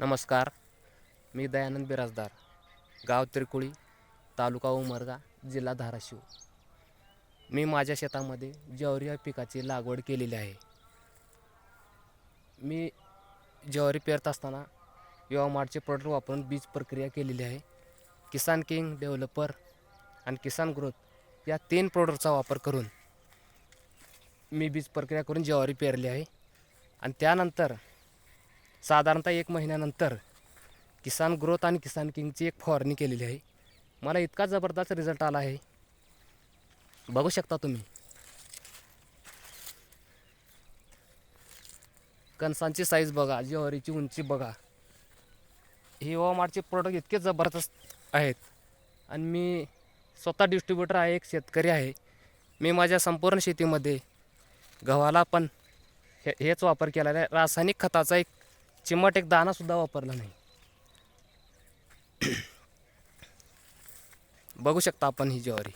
नमस्कार. मी दयानंद बिराजदार गाव त्रिकुळी तालुका उमरगा जिल्हा धाराशिव. मी माझ्या शेतामध्ये ज्वारी या पिकाची लागवड केलेली आहे. मी ज्वारी पेरत असताना युवामार्टचे प्रोडक्ट वापरून बीज प्रक्रिया केलेली आहे. किसान किंग डेव्हलपर आणि किसान ग्रोथ या तीन प्रोडक्टचा वापर करून मी बीज प्रक्रिया करून ज्वारी पेरली आहे. आणि त्यानंतर साधारणतः एक महिन्यानंतर किसान ग्रोथ आणि किसान किंगची एक फवारणी केलेली आहे. मला इतका जबरदस्त रिझल्ट आला आहे. बघू शकता तुम्ही. कणसांची साईज बघा ज्वारीची उंची बघा. ही ओमार्टचे प्रोडक्ट इतके जबरदस्त आहेत. आणि मी स्वतः डिस्ट्रीब्युटर आहे एक शेतकरी आहे. मी माझ्या संपूर्ण शेतीमध्ये गव्हाला पण हे हेच वापर केला आहे. रासायनिक खताचा एक चिमट एक दाणासुद्धा वापरला नाही. बघू शकता आपण ही ज्वारी.